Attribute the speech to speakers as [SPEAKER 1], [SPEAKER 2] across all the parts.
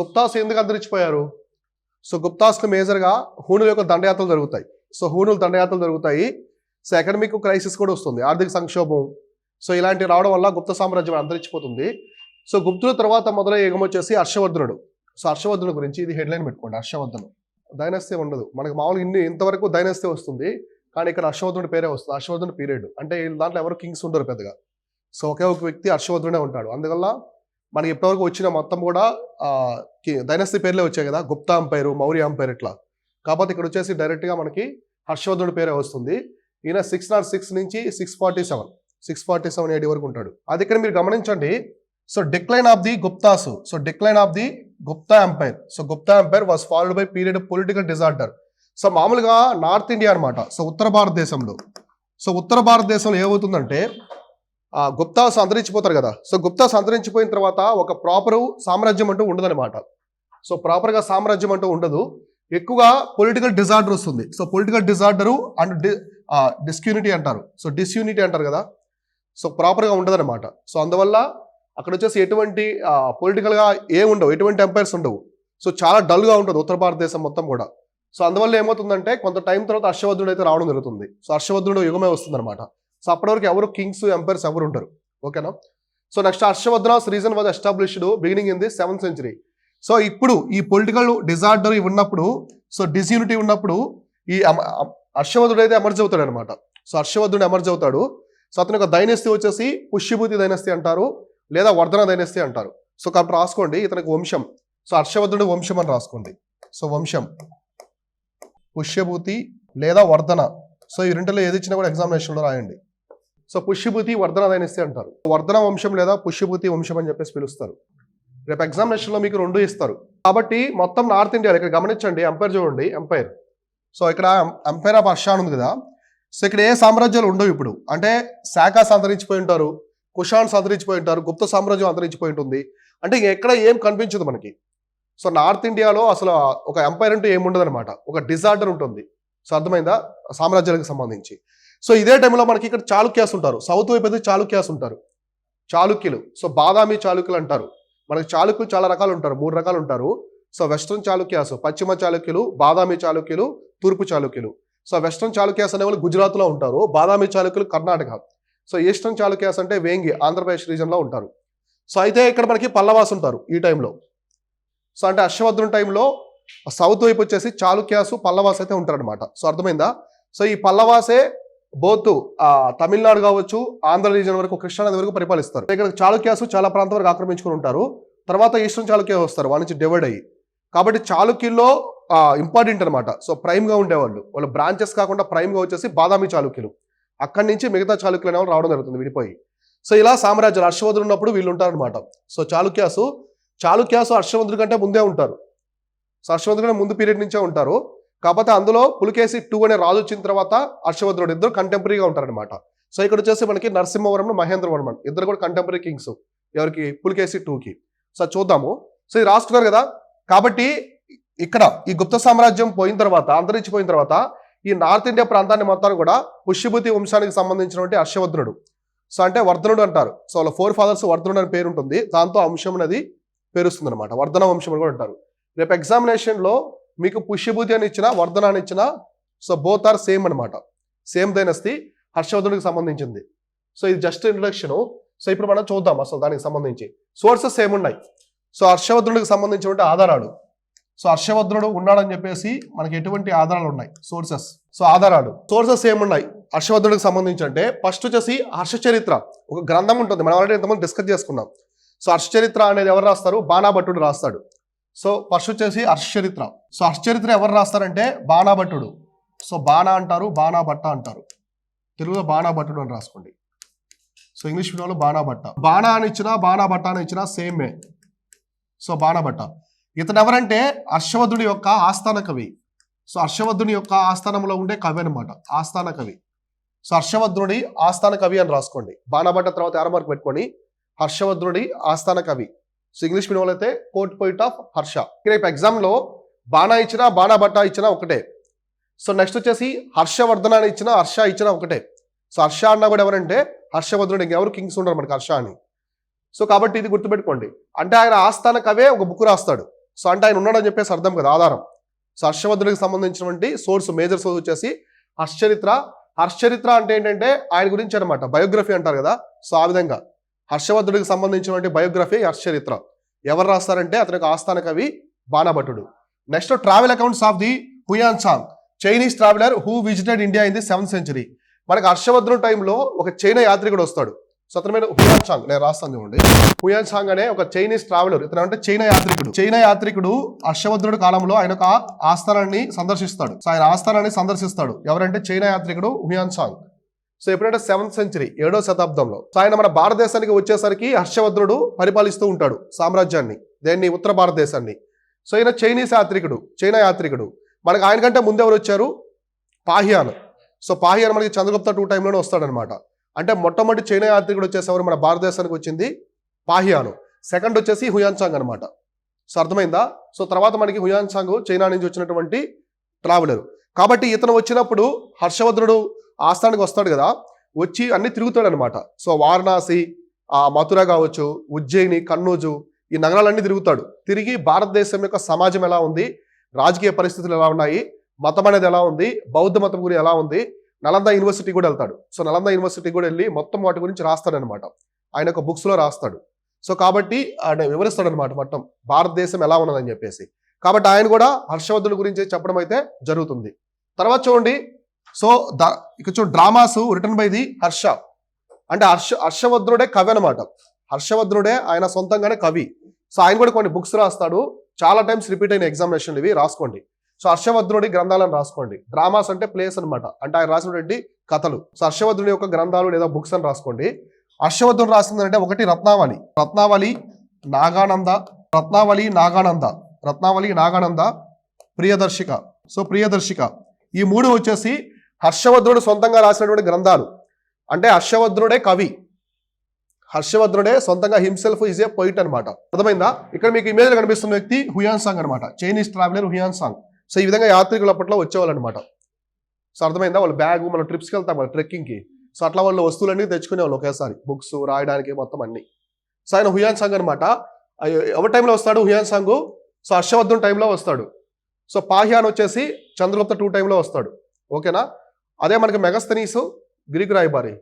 [SPEAKER 1] గుప్తాస్ ఎందుకు అంతరించిపోయారు? సో గుప్తాస్కి మేజర్గా హూనుల యొక్క దండయాత్రలు జరుగుతాయి. సో హూనుల దండయాత్రలు జరుగుతాయి. సో ఎకనమిక్ క్రైసిస్ కూడా వస్తుంది ఆర్థిక సంక్షోభం. సో ఇలాంటివి రావడం వల్ల గుప్త సామ్రాజ్యం అంతరించిపోతుంది. సో గుప్తుల తర్వాత మొదలై యుగం వచ్చేసి హర్షవర్ధనుడు. సో హర్షవర్ధనుడు గురించి ఇది హెడ్లైన్ పెట్టుకోండి హర్షవర్ధను. దైనస్తే ఉండదు. మనకు మామూలుగా ఇన్ని ఇంతవరకు దైనస్తే వస్తుంది. కానీ ఇక్కడ హర్షవర్ధనుడి పేరే వస్తుంది హర్షవర్ధుని పీరియడ్. అంటే దాంట్లో ఎవరు కింగ్స్ ఉండరు పెద్దగా. సో ఒకే ఒక వ్యక్తి హర్షవర్ధుడే ఉంటాడు. అందువల్ల మనకి ఇప్పటివరకు వచ్చిన మొత్తం కూడా దైనస్తి పేర్లే వచ్చాయి కదా. గుప్తా అంపైరు మౌర్య అంపైర్ ఇట్లా. కాకపోతే ఇక్కడ వచ్చేసి డైరెక్ట్గా మనకి హర్షవర్ధనుడి పేరే వస్తుంది. ఈయన సిక్స్ నాట్ సిక్స్ నుంచి six forty seven six forty seven AD వరకు ఉంటాడు. అది ఇక్కడ మీరు గమనించండి. So decline of the Guptas so decline of the Gupta empire. So Gupta empire was followed by period political disorder. So మామూలుగా north India అనమాట so ఉత్తర భారతదేశంలో. సో ఉత్తర భారతదేశంలో ఏమవుతుందంటే గుప్తాస్ అంతరించిపోతారు కదా. సో గుప్తాస్ అంతరించిపోయిన తర్వాత ఒక ప్రాపర్ సామ్రాజ్యం అంటూ ఉండదన్నమాట. సో ప్రాపర్గా సామ్రాజ్యం అంటూ ఉండదు. ఎక్కువగా పొలిటికల్ డిజార్డర్ వస్తుంది. So political disorder and D disunity అంటారు. సో డిస్యూనిటీ అంటారు కదా. సో ప్రాపర్గా ఉండదన్నమాట. సో అందువల్ల అక్కడ వచ్చేసి ఎటువంటి పొలిటికల్గా ఏ ఉండవు. ఎటువంటి ఎంపైర్స్ ఉండవు. సో చాలా డల్గా ఉంటుంది ఉత్తర భారతదేశం మొత్తం కూడా. సో అందువల్ల ఏమవుతుందంటే కొంత టైం తర్వాత హర్షవర్ధుడు అయితే రావడం జరుగుతుంది. సో హర్షవర్ధుడు యుగమే వస్తుంది అనమాట సో అప్పటివరకు ఎవరు కింగ్స్ ఎంపైర్స్ ఎవరు ఉంటారు ఓకేనా so next Harshavardhana's reign was established beginning in the seventh century so ఇప్పుడు ఈ పొలిటికల్ డిజార్డర్ ఉన్నప్పుడు సో డిస్యూనిటీ ఉన్నప్పుడు ఈ హర్షవర్ధుడు అయితే ఎమర్జ్ అవుతాడు అనమాట సో హర్షవర్ధుడు ఎమర్జ్ అవుతాడు. సో అతని యొక్క దైనస్థి వచ్చేసి పుష్యభూతి దైనస్థి అంటారు లేదా వర్ధన దైనస్థి అంటారు. సో కాబట్టి రాసుకోండి ఇతనికి వంశం. సో హర్షవర్ధుడు వంశం అని రాసుకోండి. సో వంశం. పుష్యభూతి లేదా వర్ధన. సో ఈ రెండులో ఏది ఇచ్చినా కూడా ఎగ్జామినేషన్లో రాయండి. సో పుష్యభూతి వర్ధన దైనస్తి అంటారు. వర్ధన వంశం లేదా పుష్యభూతి వంశం అని చెప్పేసి పిలుస్తారు. రేపు ఎగ్జామినేషన్లో మీకు రెండు ఇస్తారు. కాబట్టి మొత్తం నార్త్ ఇండియా ఇక్కడ గమనించండి ఎంపైర్ చూడండి ఎంపైర్ సో ఇక్కడ ఎంపైర్ ఆఫ్ అర్షాన్ అని ఉంది కదా. సో ఇక్కడ ఏ సామ్రాజ్యాలు ఉండవు ఇప్పుడు. అంటే శాఖ అంతరించిపోయి ఉంటారు కుషాన్స్ అంతరించిపోయి ఉంటారు గుప్త సామ్రాజ్యం అంతరించిపోయి ఉంటుంది. అంటే ఇంక ఎక్కడ ఏం కనిపించదు మనకి. సో నార్త్ ఇండియాలో అసలు ఒక ఎంపైర్ అంటూ ఏముండదు అనమాట ఒక డిజార్డర్ ఉంటుంది. సో అర్థమైందా? సామ్రాజ్యాలకు సంబంధించి. సో ఇదే టైంలో మనకి ఇక్కడ చాళుక్యాస్ ఉంటారు. సౌత్ వైపు అయితే చాళుక్యాస్ ఉంటారు. చాళుక్యులు. సో బాదామి చాళుక్యులు అంటారు. మనకి చాళుక్యులు చాలా రకాలు ఉంటారు. మూడు రకాలు ఉంటారు. సో వెస్ట్రన్ చాళుక్యాస్ పశ్చిమ చాళుక్యులు బాదామి చాళుక్యులు తూర్పు చాళుక్యులు. సో వెస్ట్రన్ చాళుక్యాస్ అనే వాళ్ళు గుజరాత్లో ఉంటారు. బాదామి చాళుక్యులు కర్ణాటక. సో ఈస్టర్న్ చాళుక్యాస్ అంటే వేంగి ఆంధ్రప్రదేశ్ రీజన్లో ఉంటారు. సో అయితే ఇక్కడ మనకి పల్లవాస్ ఉంటారు ఈ టైంలో సో అంటే హర్షవర్ధన్ టైంలో సౌత్ వైపు వచ్చేసి చాళుక్యాసు పల్లవాస్ అయితే ఉంటారనమాట సో అర్థమైందా? సో ఈ పల్లవాసే బోత్ తమిళనాడు కావచ్చు ఆంధ్ర రీజన్ వరకు కృష్ణానది వరకు పరిపాలిస్తారు. ఇక్కడ చాళుక్యాసు చాలా ప్రాంతం వరకు ఆక్రమించుకుని ఉంటారు. తర్వాత ఈస్టర్న్ చాళుక్య వస్తారు వాళ్ళ నుంచి డివైడ్ అయ్యి. కాబట్టి చాళుక్యుల్లో ఇంపార్టెంట్ అనమాట సో ప్రైమ్గా ఉండేవాళ్ళు. వాళ్ళు బ్రాంచెస్ కాకుండా ప్రైమ్గా వచ్చేసి బాదామి చాళుక్యులు. అక్కడి నుంచి మిగతా చాళుక్యులు అనేవాళ్ళు రావడం జరుగుతుంది విడిపోయి. సో ఇలా సామ్రాజ్యాలు హర్షవర్ధుడు ఉన్నప్పుడు వీళ్ళు ఉంటారనమాట సో చాళుక్యాసు చాళుక్యాసు హర్షవర్ధుడి కంటే ముందే ఉంటారు. సో హర్షవర్ధుడు కంటే ముందు పీరియడ్ నుంచే ఉంటారు. కాకపోతే అందులో పులికేసి టూ అనే రాజు వచ్చిన తర్వాత హర్షవర్ధనుడు ఇద్దరు కంటెంపరీగా ఉంటారనమాట సో ఇక్కడ వచ్చేసి మనకి నరసింహవరం మహేంద్రవర్మన్ ఇద్దరు కూడా కంటెంపరీ కింగ్స్ ఎవరికి? పులికేసి టూకి సో చూద్దాము. సో ఇది రాసుకున్నారు కదా. కాబట్టి ఇక్కడ ఈ గుప్త సామ్రాజ్యం పోయిన తర్వాత అంతరించిపోయిన తర్వాత ఈ నార్త్ ఇండియా ప్రాంతాన్ని మొత్తాన్ని కూడా పుష్యభూతి వంశానికి సంబంధించినటువంటి హర్షవర్ధనుడు. సో అంటే వర్ధనుడు అంటారు. సో వాళ్ళ ఫోర్ ఫాదర్స్ వర్ధనుడు అని పేరు ఉంటుంది దాంతో అంశం అనేది పేరుస్తుంది అనమాట వర్ధన వంశం అని కూడా అంటారు. రేపు ఎగ్జామినేషన్లో మీకు పుష్యభూతి అని ఇచ్చిన వర్ధన అని ఇచ్చిన సో బోత్ ఆర్ సేమ్ అనమాట సేమ్ దైనస్తి హర్షవర్ధనుడికి సంబంధించింది. సో ఇది జస్ట్ ఇంట్రడక్షన్ సో ఇప్పుడు మనం చూద్దాం అసలు దానికి సంబంధించి. సోర్సెస్ సేమ్ ఉన్నాయి. సో హర్షవర్ధనుడికి సంబంధించినటువంటి ఆధారాలు. సో హర్షవర్ధనుడు ఉన్నాడని చెప్పేసి మనకి ఎటువంటి ఆధారాలు ఉన్నాయి? సోర్సెస్ సో ఆధారాలు. సోర్సెస్ ఏమున్నాయి హర్షవర్ధనుడికి సంబంధించి అంటే ఫస్ట్ వచ్చేసి హర్షచరిత్ర. ఒక గ్రంథం ఉంటుంది. మనం ఆల్రెడీ ఇంతమంది డిస్కస్ చేసుకున్నాం. సో హర్షచరిత్ర అనేది ఎవరు రాస్తారు? బాణాభట్టుడు రాస్తాడు. సో ఫస్ట్ వచ్చేసి హర్షచరిత్ర. సో హర్షచరిత్ర ఎవరు రాస్తారంటే బాణాభట్టుడు. సో బాణ అంటారు బాణాభట్ట అంటారు. తెలుగులో బాణాభట్టుడు అని రాసుకోండి. సో ఇంగ్లీష్ మీడియంలో బాణాభట్ట. బాణ అని ఇచ్చినా బాణాభట్ట అని ఇచ్చినా సేమే. సో బాణభట్ట. ఇతను ఎవరంటే హర్షవర్ధుడి యొక్క ఆస్థాన కవి. సో హర్షవర్ధుని యొక్క ఆస్థానంలో ఉండే కవి అనమాట ఆస్థాన కవి. సో హర్షవర్ధుడి ఆస్థాన కవి అని రాసుకోండి. బాణభట్ట తర్వాత ఎర మార్క్ పెట్టుకొని హర్షవర్ధుడి ఆస్థాన కవి. సో ఇంగ్లీష్ మీడియం అయితే కోర్ట్ పాయింట్ ఆఫ్ హర్ష రేపు ఎగ్జామ్లో బాణ ఇచ్చినా బాణభట్ట ఇచ్చినా ఒకటే. సో నెక్స్ట్ వచ్చేసి హర్షవర్ధన అని ఇచ్చిన హర్ష ఇచ్చిన ఒకటే. సో హర్ష అన్న కూడా ఎవరంటే హర్షవర్ధనుడు. ఇంకెవరు కింగ్స్ ఉండరు మనకి హర్ష అని. సో కాబట్టి ఇది గుర్తుపెట్టుకోండి. అంటే ఆయన ఆస్థాన కవే ఒక బుక్ రాస్తాడు. సో అంటే ఆయన ఉన్నాడని చెప్పేసి అర్థం కదా ఆధారం. సో హర్షవర్ధుడికి సంబంధించినటువంటి సోర్స్ మేజర్ సోర్స్ వచ్చేసి హర్షచరిత్ర. హర్షచరిత్ర అంటే ఏంటంటే ఆయన గురించి అనమాట బయోగ్రఫీ అంటారు కదా. సో ఆ విధంగా. హర్షవర్ధుడికి సంబంధించినటువంటి బయోగ్రఫీ హర్షచరిత్ర. ఎవరు రాస్తారంటే అతని యొక్క ఆస్థాన కవి బాణభట్టుడు next travel accounts of the Hiuen Tsang. Chinese traveller who visited India in the seventh century. మనకి హర్షవర్ధుడు టైంలో ఒక చైనా యాత్రికుడు వస్తాడు. సో అతని మీద హుయాన్ సాంగ్. నేను రాస్తాను చూడండి. హుయాన్ సాంగ్ అనే ఒక చైనీస్ ట్రావెలర్ ఇతను అంటే చైనా యాత్రికుడు. చైనా యాత్రికుడు హర్షవర్ధుడు కాలంలో ఆయన ఒక ఆస్థానాన్ని సందర్శిస్తాడు. సో ఆయన ఆస్థానాన్ని సందర్శిస్తాడు. ఎవరంటే చైనా యాత్రికుడు హుయాన్ సాంగ్. సో ఎప్పుడంటే సెవెంత్ సెంచరీ ఏడో శతాబ్దంలో సో ఆయన మన భారతదేశానికి వచ్చేసరికి హర్షవర్ధనుడు పరిపాలిస్తూ ఉంటాడు సామ్రాజ్యాన్ని దేన్ని? ఉత్తర భారతదేశాన్ని. సో ఈయన చైనీస్ యాత్రికుడు చైనా యాత్రికుడు. మనకి ఆయన కంటే ముందు ఎవరు వచ్చారు? పాహియాన్. సో పాహియాన్ మనకి చంద్రగుప్త టూ టైంలోనే వస్తాడనమాట. అంటే మొట్టమొదటి చైనా యాత్రికుడు వచ్చేసేవారు మన భారతదేశానికి వచ్చింది పాహియాను. సెకండ్ వచ్చేసి హుయాన్ సాంగ్ అనమాట సో అర్థమైందా? సో తర్వాత మనకి హుయాన్ సాంగ్ చైనా నుంచి వచ్చినటువంటి ట్రావెలర్. కాబట్టి ఇతను వచ్చినప్పుడు హర్షవర్ధనుడు ఆస్థానికి వస్తాడు కదా వచ్చి అన్ని తిరుగుతాడు అనమాట సో వారణాసి ఆ మథుర కావచ్చు ఉజ్జయిని కన్నూజు ఈ నగరాలన్నీ తిరుగుతాడు. తిరిగి భారతదేశం యొక్క సమాజం ఎలా ఉంది? రాజకీయ పరిస్థితులు ఎలా ఉన్నాయి? మతం అనేది ఎలా ఉంది? బౌద్ధ మతం గురించి ఎలా ఉంది? నలంద యూనివర్సిటీ కూడా వెళ్తాడు. సో నలంద యూనివర్సిటీ కూడా వెళ్ళి మొత్తం వాటి గురించి రాస్తాడనమాట ఆయన ఒక బుక్స్లో రాస్తాడు. సో కాబట్టి ఆయన వివరిస్తాడనమాట మొత్తం. భారతదేశం ఎలా ఉన్నదని చెప్పేసి. కాబట్టి ఆయన కూడా హర్షవర్ధుడి గురించి చెప్పడం అయితే జరుగుతుంది. తర్వాత చూడండి సో ద ఇక చూడు dramas written by the Harsha. అంటే హర్ష హర్షవద్రుడే కవి అనమాట హర్షవద్రుడే ఆయన సొంతంగానే కవి. సో ఆయన కూడా కొన్ని బుక్స్ రాస్తాడు. చాలా టైమ్స్ రిపీట్ అయిన ఎగ్జామినేషన్ ఇవి రాసుకోండి. సో హర్షవద్రుడి గ్రంథాలను రాసుకోండి. డ్రామాస్ అంటే ప్లేస్ అనమాట అంటే ఆయన రాసినటువంటి కథలు. సో హర్షవద్రుడి యొక్క గ్రంథాలు లేదా బుక్స్ అని రాసుకోండి. హర్షవర్ధుడు రాసింది అంటే ఒకటి రత్నావళి. రత్నావళి నాగానంద రత్నావళి నాగానంద రత్నావళి నాగానంద ప్రియదర్శిక. సో ప్రియదర్శిక. ఈ మూడు వచ్చేసి హర్షవద్రుడు సొంతంగా రాసినటువంటి గ్రంథాలు. అంటే హర్షవర్ధనుడే కవి. హర్షవర్ధనుడే సొంతంగా హిమ్సెల్ఫ్ ఈజ్ ఏ పొయిట్ అనమాట అర్థమైందా? ఇక్కడ మీకు ఇమేజ్ కనిపిస్తున్న వ్యక్తి హుయాన్ సాంగ్ అనమాట Chinese traveller Hiuen Tsang. So ఈ విధంగా యాత్రికులు అప్పట్లో వచ్చేవాళ్ళు అనమాట సో అర్థమైందా? వాళ్ళు బ్యాగ్ మనం ట్రిప్స్కి వెళ్తాం మన ట్రెక్కింగ్కి సో అట్లా వాళ్ళు వస్తువులన్నీ తెచ్చుకునేవాళ్ళు ఒకేసారి. బుక్స్ రాయడానికి మొత్తం అన్ని. సో ఆయన హుయాన్ సాంగ్ అనమాట ఎవరి టైంలో వస్తాడు హుయాన్ సాంగ్? సో హర్షవర్ధన్ టైంలో వస్తాడు. సో పాహ్యాన్ వచ్చేసి చంద్రగుప్త టూ టైంలో వస్తాడు. ఓకేనా? అదే మనకి మెగస్తనీసు గ్రీక్ రాయబారి.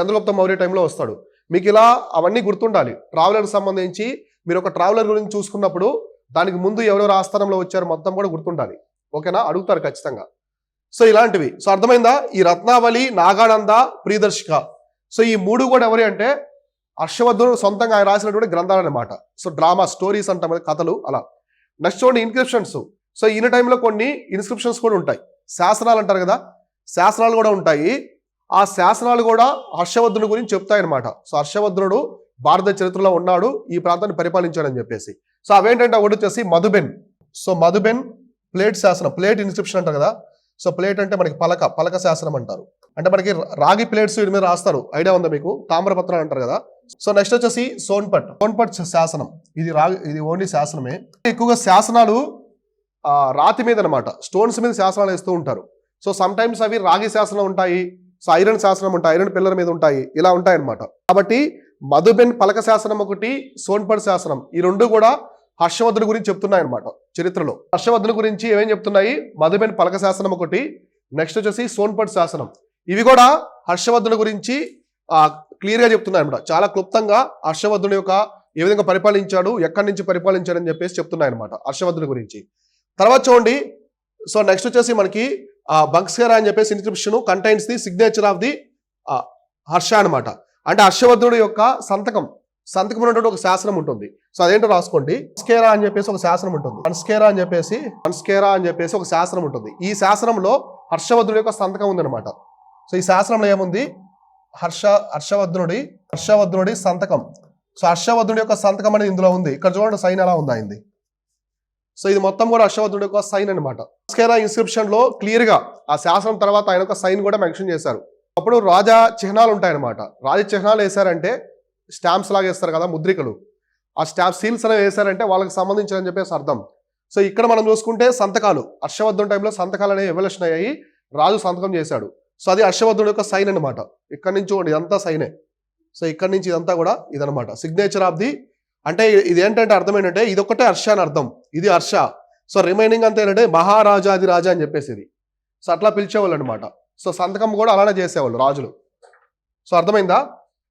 [SPEAKER 1] చంద్రగుప్త మౌర్య టైంలో వస్తాడు. మీకు ఇలా అవన్నీ గుర్తుండాలి. ట్రావెలర్ సంబంధించి మీరు ఒక ట్రావెలర్ గురించి చూసుకున్నప్పుడు దానికి ముందు ఎవరెవరు ఆస్థానంలో వచ్చారో మొత్తం కూడా గుర్తుండాలి. ఓకేనా? అడుగుతారు ఖచ్చితంగా. సో ఇలాంటివి. సో అర్థమైందా? ఈ రత్నావళి నాగానంద ప్రియదర్శిక. సో ఈ మూడు కూడా ఎవరి అంటే హర్షవర్ధనుడు సొంతంగా ఆయన రాసినటువంటి గ్రంథాలు అనమాట సో డ్రామా స్టోరీస్ అంటాం కథలు అలా. నెక్స్ట్ చూడండి ఇన్స్క్రిప్షన్స్ సో ఇన్ టైంలో కొన్ని ఇన్స్క్రిప్షన్స్ కూడా ఉంటాయి. శాసనాలు అంటారు కదా? శాసనాలు కూడా ఉంటాయి. ఆ శాసనాలు కూడా హర్షవర్ధుని గురించి చెప్తాయన్నమాట. సో హర్షవర్ధనుడు భారత చరిత్రలో ఉన్నాడు. ఈ ప్రాంతాన్ని పరిపాలించాడని చెప్పేసి. సో అవేంటంటే ఒకటి వచ్చేసి మధుబెన్. సో మధుబెన్ ప్లేట్ శాసనం ప్లేట్ ఇన్స్క్రిప్షన్ అంటారు కదా. సో ప్లేట్ అంటే మనకి పలక పలక శాసనం అంటారు. అంటే మనకి రాగి ప్లేట్స్ వీటి మీద రాస్తారు. ఐడియా ఉందా మీకు? తామ్రపత్రాలు అంటారు కదా. సో నెక్స్ట్ వచ్చేసి సోన్పట్. సోన్పట్ శాసనం. ఇది రాగి ఇది ఓన్లీ శాసనమే. ఎక్కువగా శాసనాలు రాతి మీద అనమాట స్టోన్స్ మీద శాసనాలు వేస్తూ ఉంటారు. సో సమ్ టైమ్స్ అవి రాగి శాసనం ఉంటాయి సో ఐరన్ శాసనం ఉంటాయి ఐరన్ పిల్లర్ మీద ఉంటాయి ఇలా ఉంటాయి అన్నమాట కాబట్టి మధుబెన్ పలక శాసనం ఒకటి సోన్పట్ శాసనం ఈ రెండు కూడా హర్షవర్ధుని గురించి చెప్తున్నాయి అనమాట చరిత్రలో. హర్షవర్ధుని గురించి ఏమేం చెప్తున్నాయి? మధుబెన్ పలక శాసనం ఒకటి నెక్స్ట్ వచ్చేసి సోన్పట్ శాసనం. ఇవి కూడా హర్షవర్ధుని గురించి క్లియర్గా చెప్తున్నాయి అనమాట చాలా క్లుప్తంగా హర్షవర్ధుని యొక్క ఏ విధంగా పరిపాలించాడు ఎక్కడి నుంచి పరిపాలించాడని చెప్పేసి చెప్తున్నాయి అనమాట హర్షవర్ధుని గురించి. తర్వాత చూడండి సో నెక్స్ట్ వచ్చేసి మనకి బంక్స్కర్ అని చెప్పేసి inscription contains the signature of the Harsha అన్నమాట. అంటే హర్షవర్ధుడు యొక్క సంతకం సంతకం ఉన్నటువంటి ఒక శాసనం ఉంటుంది. సో అదేంటో రాసుకోండి. స్కేరా అని చెప్పేసి ఒక శాసనం ఉంటుంది. అన్స్కేరా అని చెప్పేసి అన్స్కేరా అని చెప్పేసి ఒక శాసనం ఉంటుంది. ఈ శాసనంలో హర్షవర్ధుడి యొక్క సంతకం ఉందన్నమాట. సో ఈ శాసనంలో ఏముంది? హర్ష హర్షవర్ధనుడి హర్షవర్ధనుడి సంతకం. సో హర్షవర్ధుడి యొక్క సంతకం అనేది ఇందులో ఉంది. ఇక్కడ చూడండి సైన్ ఎలా ఉంది అయింది? సో ఇది మొత్తం కూడా అశ్వత్థుడి యొక్క సైన్ అనమాట స్కేరా ఇన్స్క్రిప్షన్లో ఆ శాసనం తర్వాత ఆయన యొక్క సైన్ కూడా మెన్షన్ చేశారు. అప్పుడు రాజా చిహ్నాలు ఉంటాయన్నమాట. రాజ చిహ్నాలు వేశారంటే స్టాంప్స్ లాగా వేస్తారు కదా ముద్రికలు. ఆ స్టాంప్ సీల్స్ అనేవి వేశారంటే వాళ్ళకి సంబంధించిన అని చెప్పేసి అర్థం. సో ఇక్కడ మనం చూసుకుంటే సంతకాలు. హర్షవర్ధన్ టైంలో సంతకాలు అనేవి ఎవల్యూషన్ అయ్యాయి. రాజు సంతకం చేశాడు. సో అది హర్షవర్ధనుడు యొక్క సైన్ అనమాట ఇక్కడ నుంచి ఇదంతా సైనే సో ఇక్కడ నుంచి ఇదంతా కూడా ఇదనమాట సిగ్నేచర్ ఆఫ్ ది అంటే ఇది ఏంటంటే అర్థం ఏంటంటే ఇది ఒకటే హర్ష అని అర్థం. ఇది హర్ష. సో రిమైనింగ్ అంతా ఏంటంటే మహారాజాది రాజా అని చెప్పేసి ఇది సో అట్లా పిలిచేవాళ్ళు అనమాట సో సంతకం కూడా అలానే చేసేవాళ్ళు రాజులు. సో అర్థమైందా?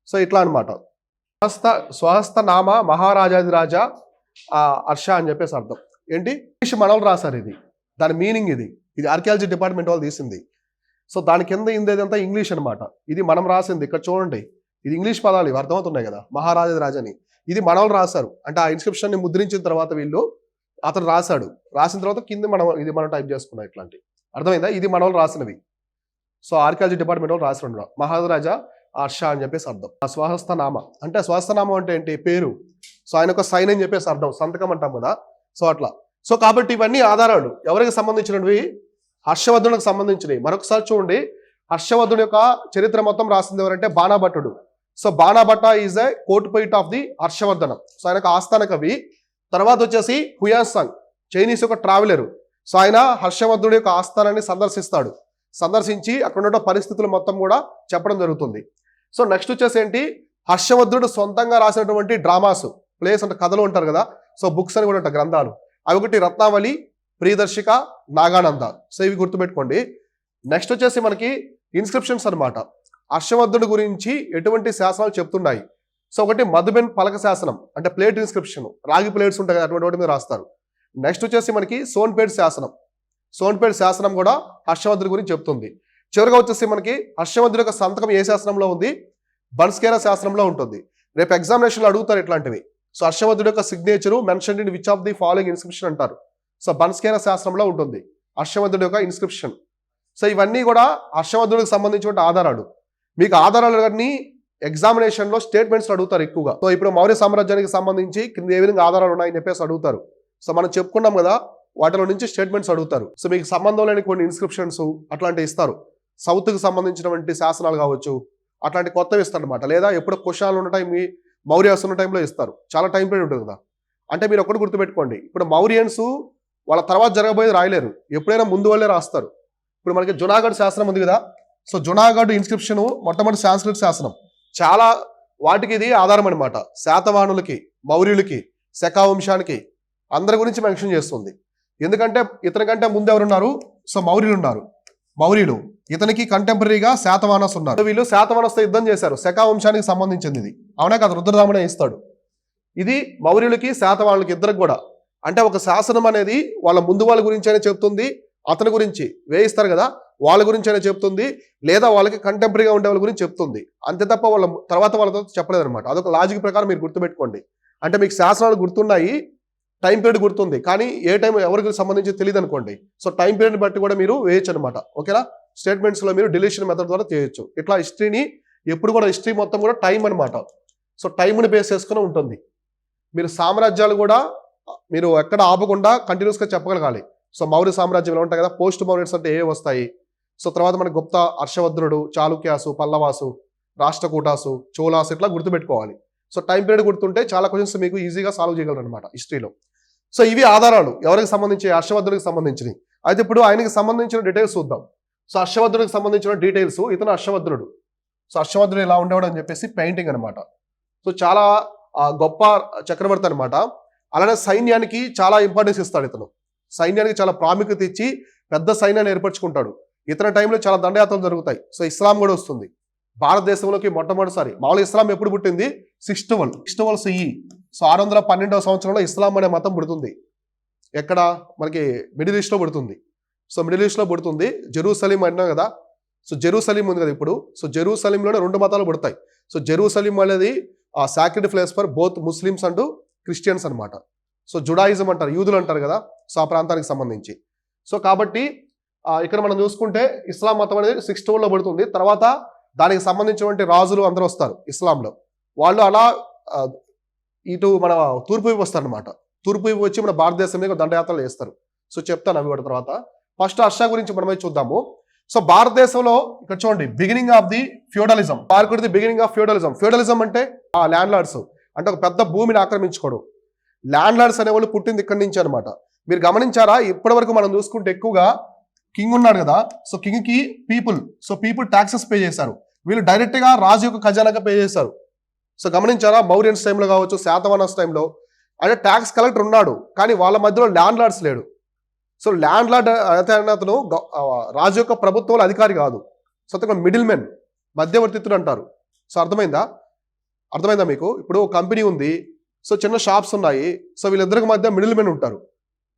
[SPEAKER 1] సో ఇట్లా అనమాట స్వహస్త స్వహస్త నామ మహారాజాది రాజా హర్ష అని చెప్పేసి అర్థం. ఏంటి? ఇంగ్లీష్ మనవలు రాశారు ఇది. దాని మీనింగ్ ఇది. ఇది ఆర్కియాలజీ డిపార్ట్మెంట్ వాళ్ళు తీసింది. సో దాని కింద ఇందేదంతా ఇంగ్లీష్ అన్నమాట. ఇది మనం రాసింది. ఇక్కడ చూడండి. ఇది ఇంగ్లీష్ పదాలు. ఇవి అర్థమవుతున్నాయి కదా. మహారాజాది రాజాని. ఇది మనవలు రాశారు. అంటే ఆ ఇన్స్క్రిప్షన్ని ముద్రించిన తర్వాత వీళ్ళు అతను రాశాడు. రాసిన తర్వాత కింద మనం ఇది మనం టైప్ చేసుకున్నాం ఇట్లాంటి అర్థమైందా? ఇది మనవలు రాసినవి. సో ఆర్కాలజీ డిపార్ట్మెంట్ వాళ్ళు రాసిన మహారాజా హర్ష అని చెప్పేసి అర్థం. ఆ స్వహస్తనామ. అంటే స్వహస్తనామం అంటే ఏంటి? పేరు. సో ఆయన ఒక సైన్ అని చెప్పేసి అర్థం. సంతకం అంటాం కదా? సో అట్లా. సో కాబట్టి ఇవన్నీ ఆధారాలు. ఎవరికి సంబంధించినవి? హర్షవర్ధునికి సంబంధించినవి. మరొకసారి చూడండి. హర్షవర్ధుని యొక్క చరిత్ర మొత్తం రాసింది ఎవరంటే బాణభట్టుడు. So Banabhatta is a court poet of the హర్షవర్ధనం so ఆయనకు ఆస్థాన కవి. తర్వాత వచ్చేసి హుయాన్సాంగ్ చైనీస్ యొక్క ట్రావెలర్ సో ఆయన హర్షవర్ధుడి యొక్క ఆస్థానాన్ని సందర్శిస్తాడు. సందర్శించి అక్కడ ఉన్న పరిస్థితులు మొత్తం కూడా చెప్పడం జరుగుతుంది. సో నెక్స్ట్ వచ్చేసి ఏంటి? హర్షవర్ధుడు సొంతంగా రాసినటువంటి డ్రామాస్ ప్లేస్ అంటే కథలు ఉంటారు కదా. సో బుక్స్ అని కూడా ఉంటాయి గ్రంథాలు. అవి ఒకటి రత్నావళి ప్రియదర్శిక నాగానంద. సో ఇవి గుర్తుపెట్టుకోండి. నెక్స్ట్ వచ్చేసి మనకి ఇన్స్క్రిప్షన్స్ అనమాట హర్షవర్ధుడి గురించి ఎటువంటి శాసనాలు చెప్తున్నాయి? సో ఒకటి మధుబెన్ పలక శాసనం అంటే ప్లేట్ ఇన్స్క్రిప్షన్ రాగి ప్లేట్స్ ఉంటాయి కదా అటువంటి వాటి మీద రాస్తారు. నెక్స్ట్ వచ్చేసి మనకి సోన్పేట్ శాసనం. సోన్పేట్ శాసనం కూడా హర్షవర్ధుడి గురించి చెప్తుంది. చివరిగా వచ్చేసి మనకి హర్షవర్ధుడి యొక్క సంతకం ఏ శాసనంలో ఉంది? బన్స్కేరా శాసనంలో ఉంటుంది. రేపు ఎగ్జామినేషన్లో అడుగుతారు ఇట్లాంటివి. సో హర్షవర్ధుడి యొక్క signature mention in which of the following inscription అంటారు? సో బన్స్కేరా శాసనంలో ఉంటుంది. హర్షవర్ధుడి యొక్క ఇన్స్క్రిప్షన్ సో ఇవన్నీ కూడా హర్షవర్ధుడికి సంబంధించిన ఆధారాలు. మీకు ఆధారాలన్నీ ఎగ్జామినేషన్లో స్టేట్మెంట్స్ అడుగుతారు ఎక్కువగా. సో ఇప్పుడు మౌర్య సామ్రాజ్యానికి సంబంధించి కింద ఏ విధంగా ఆధారాలు ఉన్నాయని చెప్పేసి అడుగుతారు. సో మనం చెప్పుకున్నాం కదా వాటిలో నుంచి స్టేట్మెంట్స్ అడుగుతారు. సో మీకు సంబంధం లేని కొన్ని ఇన్స్క్రిప్షన్స్ అట్లాంటివి ఇస్తారు. సౌత్కి సంబంధించినటువంటి శాసనాలు కావచ్చు అట్లాంటి కొత్తవి ఇస్తారు అనమాట లేదా ఎప్పుడు కుషాలు ఉన్న టైం మీ మౌర్యాస్ ఉన్న టైంలో ఇస్తారు. చాలా టైం పీరియడ్ ఉంటుంది కదా. అంటే మీరు ఒకటి గుర్తుపెట్టుకోండి. ఇప్పుడు మౌర్యన్స్ వాళ్ళ తర్వాత జరగబోయేది రాయలేరు. ఎప్పుడైనా ముందు వాళ్ళే రాస్తారు. ఇప్పుడు మనకి జునాగఢ్ శాసనం ఉంది కదా సో జునాగఢ్ ఇన్స్క్రిప్షన్ మొట్టమొదటి సాంస్కృతిక శాసనం. చాలా వాటికి ఇది ఆధారం అనమాట శాతవాహనులకి మౌర్యులకి శకావంశానికి అందరి గురించి మెన్షన్ చేస్తుంది. ఎందుకంటే ఇతని కంటే ముందు ఎవరున్నారు? సో మౌర్యులు ఉన్నారు. మౌర్యులు. ఇతనికి కంటెంపరీగా శాతవానస్ ఉన్నారు. వీళ్ళు శాతవానస్తో యుద్ధం చేశారు. శకావంశానికి సంబంధించింది ఇది. అవునా కదా రుద్రదామనే ఇస్తాడు. ఇది మౌర్యులకి శాతవానులకి ఇద్దరికి కూడా. అంటే ఒక శాసనం అనేది వాళ్ళ ముందు వాళ్ళ గురించి అయినా చెప్తుంది అతని గురించి వేయిస్తారు కదా. వాళ్ళ గురించి అయినా చెప్తుంది లేదా వాళ్ళకి కంటెంపరీగా ఉండే వాళ్ళ గురించి చెప్తుంది. అంతే తప్ప వాళ్ళ తర్వాత వాళ్ళతో చెప్పలేదు అనమాట అదొక లాజిక్ ప్రకారం మీరు గుర్తుపెట్టుకోండి. అంటే మీకు శాసనాలు గుర్తున్నాయి టైం పీరియడ్ గుర్తుంది కానీ ఏ టైం ఎవరికి సంబంధించి తెలియదు అనుకోండి సో టైం పీరియడ్ బట్టి కూడా మీరు వేయచ్చు అనమాట ఓకేనా స్టేట్మెంట్స్లో మీరు డిలీషన్ మెథడ్ ద్వారా చేయొచ్చు. ఇట్లా హిస్టరీని ఎప్పుడు కూడా హిస్టరీ మొత్తం కూడా టైం అనమాట సో టైంని బేస్ చేసుకుని ఉంటుంది. మీరు సామ్రాజ్యాలు కూడా మీరు ఎక్కడ ఆపకుండా కంటిన్యూస్గా చెప్పగలగాలి. సో మౌర్య సామ్రాజ్యం ఉంటాయి కదా? పోస్ట్ మౌర్యస్ అంటే ఏ వస్తాయి సో తర్వాత మన గుప్త హర్షవద్రుడు చాళుక్యాసు పల్లవాసు రాష్ట్రకూటాసు చోళాసు ఇట్లా గుర్తుపెట్టుకోవాలి. సో టైం పీరియడ్ గుర్తుంటే చాలా క్వశ్చన్స్ మీకు ఈజీగా సాల్వ్ చేయగలరు అనమాట హిస్టరీలో. సో ఇవి ఆధారాలు ఎవరికి సంబంధించి? హర్షవర్ధుడికి సంబంధించినవి. అయితే ఇప్పుడు ఆయనకి సంబంధించిన డీటెయిల్స్ చూద్దాం. సో హర్షవర్ధుడికి సంబంధించిన డీటెయిల్స్ ఇతను హర్షవర్ధనుడు. సో హర్షవర్ధుడు ఎలా ఉండేవాడు అని చెప్పేసి పెయింటింగ్ అనమాట సో చాలా గొప్ప చక్రవర్తి అనమాట అలానే సైన్యానికి చాలా ఇంపార్టెన్స్ ఇస్తాడు ఇతను. సైన్యానికి చాలా ప్రాముఖ్యత ఇచ్చి పెద్ద సైన్యాన్ని ఏర్పరచుకుంటాడు. ఇతర టైంలో చాలా దండయాత్రలు జరుగుతాయి. సో ఇస్లాం కూడా వస్తుంది. భారతదేశంలోకి మొట్టమొదటిసారి మామూలు ఇస్లాం ఎప్పుడు పుట్టింది? Six twelve six CE. So ఆరు వందల పన్నెండవ సంవత్సరంలో ఇస్లాం అనే మతం పుడుతుంది. ఎక్కడ? మనకి మిడిల్ ఈస్ట్లో పుడుతుంది. సో మిడిల్ ఈస్ట్లో పుడుతుంది. జెరూసలీం అన్నాం కదా. సో జెరూసలీం ఉంది కదా ఇప్పుడు. సో జెరూసలీంలోనే రెండు మతాలు పుడతాయి. సో జెరూసలీం అనేది ఆ sacred place for both Muslims and Christians అనమాట సో జుడాయిజం అంటారు యూదులు అంటారు కదా. సో ఆ ప్రాంతానికి సంబంధించి. సో కాబట్టి ఇక్కడ మనం చూసుకుంటే ఇస్లాం మతం అనేది సిక్స్లో పడుతుంది. తర్వాత దానికి సంబంధించినటువంటి రాజులు అందరూ వస్తారు ఇస్లాంలో. వాళ్ళు అలా ఇటు మన తూర్పు వైపు వస్తారు అనమాట తూర్పు వైపు వచ్చి మన భారతదేశం మీద దండయాత్రలు చేస్తారు సో చెప్తాను అవి కూడా తర్వాత. ఫస్ట్ హర్ష గురించి మనమే చూద్దాము. సో భారతదేశంలో ఇక్కడ చూడండి బిగినింగ్ ఆఫ్ ది ఫ్యూడలిజం భారకుడిది బిగినింగ్ ఆఫ్ ఫ్యూడలిజం ఫ్యూడలిజం అంటే ఆ ల్యాండ్ లార్డ్స్ అంటే ఒక పెద్ద భూమిని ఆక్రమించుకోవడం. ల్యాండ్ లార్డ్స్ అనేవాళ్ళు పుట్టింది ఇక్కడి నుంచి అనమాట మీరు గమనించారా? ఇప్పటి వరకు మనం చూసుకుంటే ఎక్కువగా కింగ్ ఉన్నాడు కదా so కింగ్కి people so people taxes pay చేశారు. వీళ్ళు డైరెక్ట్గా రాజు యొక్క ఖజానాగా పే చేశారు. సో గమనించారా మౌర్యన్స్ టైంలో కావచ్చు శాతవానస్ టైంలో అంటే ట్యాక్స్ కలెక్టర్ ఉన్నాడు కానీ వాళ్ళ మధ్యలో ల్యాండ్ లార్డ్స్ లేడు. సో ల్యాండ్ లార్డ్ అయితే అతను రాజు యొక్క ప్రభుత్వంలో అధికారి కాదు. సో అతను మిడిల్ మెన్ మధ్యవర్తిత్తుడు అంటారు. సో అర్థమైందా? అర్థమైందా మీకు? ఇప్పుడు కంపెనీ ఉంది సో చిన్న షాప్స్ ఉన్నాయి సో వీళ్ళిద్దరికి మధ్య మిడిల్ మెన్ ఉంటారు.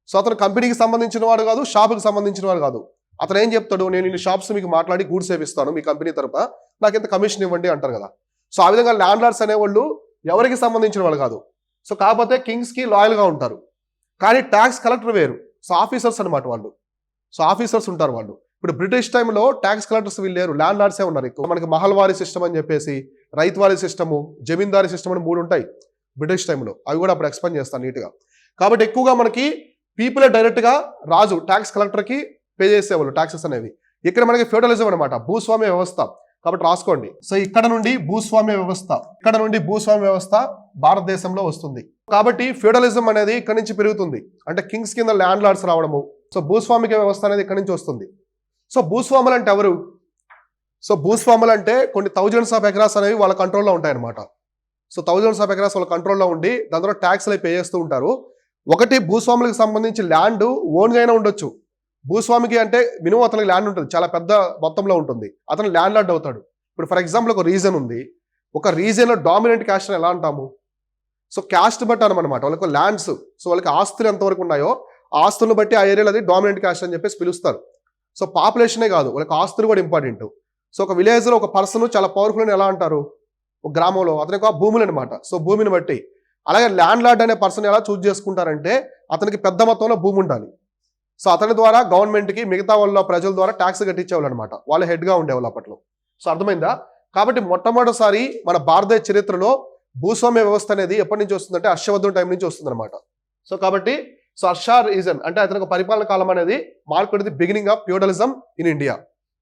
[SPEAKER 1] సో అతను కంపెనీకి సంబంధించిన వాడు కాదు షాప్కి సంబంధించిన వాడు కాదు. అతను ఏం చెప్తాడు? నేను ఇన్ని షాప్స్ మీకు మాట్లాడి గూడ్స్ సేవిస్తాను మీ కంపెనీ తరపున. నాకు ఇంత కమిషన్ ఇవ్వండి అంటారు కదా. సో ఆ విధంగా ల్యాండ్ లార్డ్స్ అనేవాళ్ళు ఎవరికి సంబంధించిన వాళ్ళు కాదు. సో కాకపోతే కింగ్స్కి లాయల్గా ఉంటారు. కానీ ట్యాక్స్ కలెక్టర్ వేరు. సో ఆఫీసర్స్ అన్నమాట వాళ్ళు. సో ఆఫీసర్స్ ఉంటారు వాళ్ళు. ఇప్పుడు బ్రిటిష్ టైంలో ట్యాక్స్ కలెక్టర్స్ వీళ్ళు లేరు. ల్యాండ్ లార్డ్సే ఉన్నారు ఎక్కువ. మనకి మహల్వారీ సిస్టమ్ అని చెప్పేసి రైతువారీ సిస్టము జమీందారీ సిస్టమ్ అని మూడు ఉంటాయి బ్రిటిష్ టైంలో. అవి కూడా అప్పుడు ఎక్స్ప్లెయిన్ చేస్తాను నీట్గా. కాబట్టి ఎక్కువగా మనకి పీపులే డైరెక్ట్గా రాజు ట్యాక్స్ కలెక్టర్కి పే చేసేవాళ్ళు ట్యాక్సెస్ అనేవి. ఇక్కడ మనకి ఫ్యూడలిజం అనమాట భూస్వామ్య వ్యవస్థ. కాబట్టి రాసుకోండి. సో ఇక్కడ నుండి భూస్వామ్య వ్యవస్థ ఇక్కడ నుండి భూస్వామ్య వ్యవస్థ భారతదేశంలో వస్తుంది. కాబట్టి ఫ్యూడలిజం అనేది ఇక్కడ నుంచి పెరుగుతుంది. అంటే కింగ్స్ కింద ల్యాండ్ లార్డ్స్ రావడము. సో భూస్వామిక వ్యవస్థ అనేది ఇక్కడ నుంచి వస్తుంది. సో భూస్వాములు అంటే ఎవరు? సో భూస్వాములు అంటే కొన్ని థౌజండ్స్ ఆఫ్ ఎకరాస్ అనేవి వాళ్ళ కంట్రోల్లో ఉంటాయన్నమాట. సో థౌజండ్స్ ఆఫ్ ఎకరాస్ వాళ్ళ కంట్రోల్లో ఉండి దాని ద్వారా ట్యాక్స్లు పే చేస్తూ ఉంటారు. ఒకటి భూస్వాములకు సంబంధించి ల్యాండ్ ఓన్గా అయినా ఉండొచ్చు. భూస్వామికి అంటే మినిమం అతనికి ల్యాండ్ ఉంటుంది. చాలా పెద్ద మొత్తంలో ఉంటుంది. అతను ల్యాండ్ లార్డ్ అవుతాడు. ఇప్పుడు ఫర్ ఎగ్జాంపుల్ ఒక రీజన్ ఉంది. ఒక రీజన్లో డామినెంట్ క్యాస్ట్ ఎలా అంటాము? సో క్యాస్ట్ బట్టి అనమాట వాళ్ళకి ల్యాండ్స్ సో వాళ్ళకి ఆస్తులు ఎంతవరకు ఉన్నాయో ఆస్తులను బట్టి ఆ ఏరియాలో అది డామినెంట్ క్యాస్ట్ అని చెప్పేసి పిలుస్తారు. సో పాపులేషనే కాదు. వాళ్ళకి ఆస్తులు కూడా ఇంపార్టెంట్. సో ఒక విలేజ్లో ఒక పర్సన్ చాలా పవర్ఫుల్ అని ఎలా అంటారు? ఒక గ్రామంలో. అతనికి ఒక భూములు అనమాట సో భూమిని బట్టి. అలాగే ల్యాండ్ లార్డ్ అనే పర్సన్ ఎలా చూజ్ చేసుకుంటారంటే అతనికి పెద్ద మొత్తంలో భూమి ఉండాలి. సో అతని ద్వారా గవర్నమెంట్కి మిగతా వాళ్ళ ప్రజల ద్వారా ట్యాక్స్ కట్టించేవాళ్ళు అనమాట వాళ్ళు హెడ్గా ఉండేవాళ్ళు అప్పట్లో. సో అర్థమైందా? కాబట్టి మొట్టమొదటిసారి మన భారతీయ చరిత్రలో భూస్వామ్య వ్యవస్థ అనేది ఎప్పటి నుంచి వస్తుందంటే హర్షవర్ధన్ టైం నుంచి వస్తుందన్నమాట. సో కాబట్టి సో హర్షా రీజన్ అంటే అతని పరిపాలన కాలం అనేది marked the beginning of feudalism in India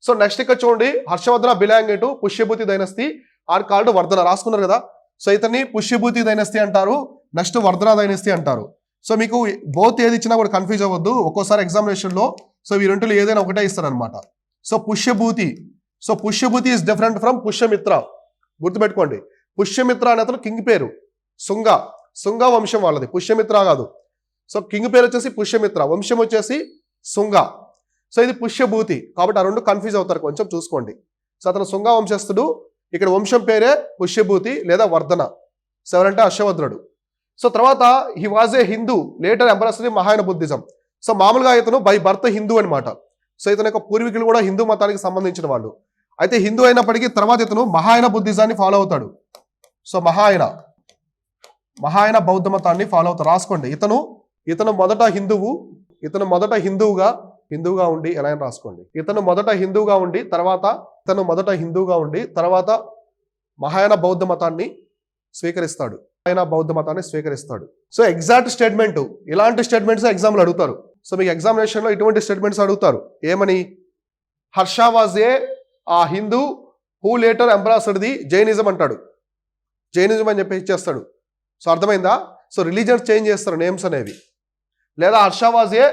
[SPEAKER 1] so next ఇక్కడ చూడండి Harshavardhana belong to Pushyabhuti dynasty or called Vardhana రాసుకున్నారు కదా? సో ఇతన్ని పుష్యభూతి దైనస్తి అంటారు నెక్స్ట్ వర్ధన దైనస్తి అంటారు. సో మీకు బోత్ ఏది ఇచ్చినా కూడా కన్ఫ్యూజ్ అవ్వద్దు. ఒక్కోసారి ఎగ్జామినేషన్లో సో ఈ రెండులో ఏదైనా ఒకటే ఇస్తారనమాట so Pushyabhuti so Pushyabhuti is different from Pushyamitra. గుర్తుపెట్టుకోండి. పుష్యమిత్ర అనే అతను కింగ్ పేరు. శుంగ శుంగ వంశం వాళ్ళది. పుష్యమిత్ర కాదు. సో కింగ్ పేరు వచ్చేసి పుష్యమిత్ర వంశం వచ్చేసి శుంగ సో ఇది పుష్యభూతి. కాబట్టి ఆ రెండు కన్ఫ్యూజ్ అవుతారు కొంచెం చూసుకోండి. సో అతను శుంగ వంశస్థుడు ఇక్కడ వంశం పేరే పుష్యభూతి లేదా వర్ధన. సెవరంటే ఎవరంటే సో తర్వాత he was a Hindu later embraced Mahayana Buddhism so మామూలుగా ఇతను బై బర్త్ హిందూ అనమాట సో ఇతని యొక్క పూర్వీకులు కూడా హిందూ మతానికి సంబంధించిన వాళ్ళు. అయితే హిందూ అయినప్పటికీ తర్వాత ఇతను మహాయన బుద్ధిజాన్ని ఫాలో అవుతాడు. సో మహాయన మహాయన బౌద్ధ మతాన్ని ఫాలో అవుతాడు. రాసుకోండి. ఇతను ఇతను మొదట హిందువు ఇతను మొదట హిందువుగా హిందువుగా ఉండి ఎలా అయినా రాసుకోండి. ఇతను మొదట హిందువుగా ఉండి తర్వాత తను మొదట హిందువుగా ఉండి తర్వాత మహాయాన బౌద్ధ మతాన్ని స్వీకరిస్తాడు. మహాయాన బౌద్ధ మతాన్ని స్వీకరిస్తాడు. సో ఎగ్జాక్ట్ స్టేట్మెంట్ ఇలాంటి స్టేట్మెంట్స్ ఎగ్జామ్లో అడుగుతారు. సో మీకు ఎగ్జామినేషన్లో ఇటువంటి స్టేట్మెంట్స్ అడుగుతారు. ఏమని? Harsha was a uh Hindu who later embraced the Jainism అంటాడు. జైనిజం అని చెప్పి ఇచ్చేస్తాడు. సో అర్థమైందా? సో రిలీజన్స్ చేంజ్ చేస్తారు నేమ్స్ అనేవి. లేదా హర్ష వాజ్ ఏ